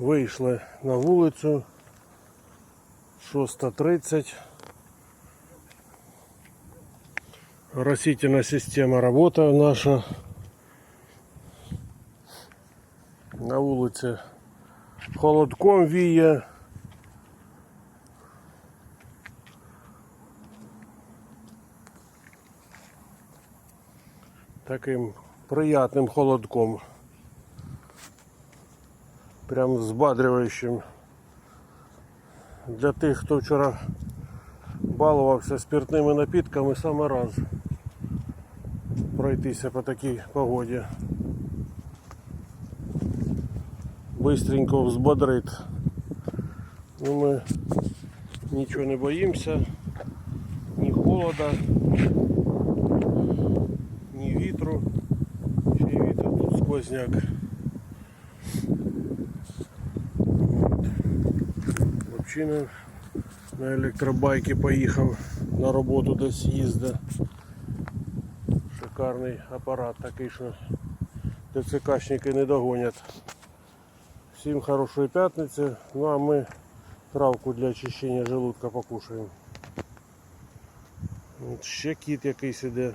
Вийшли на вулицю. 6.30. Растительная система работает наша. На вулиці холодком віє. Таким приятним холодком. Прям взбадрюючим. Для тих, хто вчора балувався спиртними напітками, саме раз пройтися по такій погоді. Быстренько взбодрить. Ну, ми нічого не боїмося, ні холода, ні вітру. Ще й вітер тут сквозняк. Взагалі на, електробайки поїхав на роботу десь їздить. Шикарний апарат такий, що ТЦКшники не догонять. Всім хорошої п'ятниці. Ну а ми травку для очищення желудка покушаємо. От ще кіт якийсь іде.